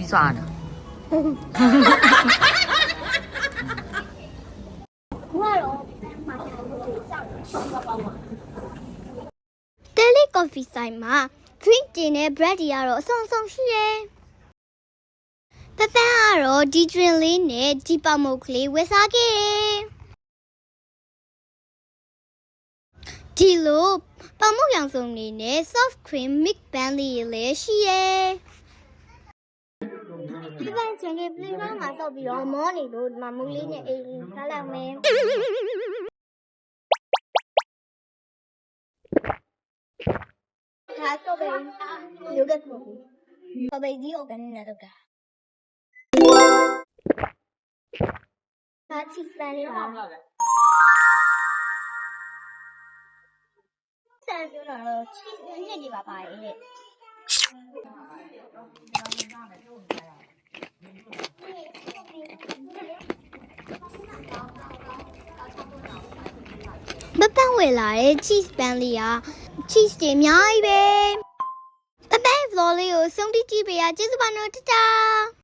ပြီးစွာတယ်တယ်လီကော်ဖီဆိုင်မှာ drink တင်တဲ့ bread တွေကတော့အဆုံဆုံရှိတယ်။ပပန်းကတော့ဒီ drink လေးနဲ့ဒီပေါမုတ်ကလေးဝယ်စားခဲ့တယ်။ဒီလိုပေါမုတ်ရောင်စုံနေနဲ့ soft cream mix band လေးလည်းရှိရဲ့။ ပြပန်ချင်ကပြင်းကောင်းမှာတော့ပြီးတော့မောနေလို့မမူးလေးနဲ့အိမ်ထားလိုက်မယ်ခါတော့ပဲရုပ်ကကိုပပိဒီကိုကနေလာတော့ကဘာချစ်တယ်လဲဆန်ပြောတော့ချစ်ညက်ကြီးပါပါရဲ့ န်းဝယ်လာတဲ့ cheese pan လေးက cheese တွေအများကြီးပဲပပန်း vlog လေးကိုဆုံးတိကြည့်ပေးရကျေးဇူးပါနော်တတာ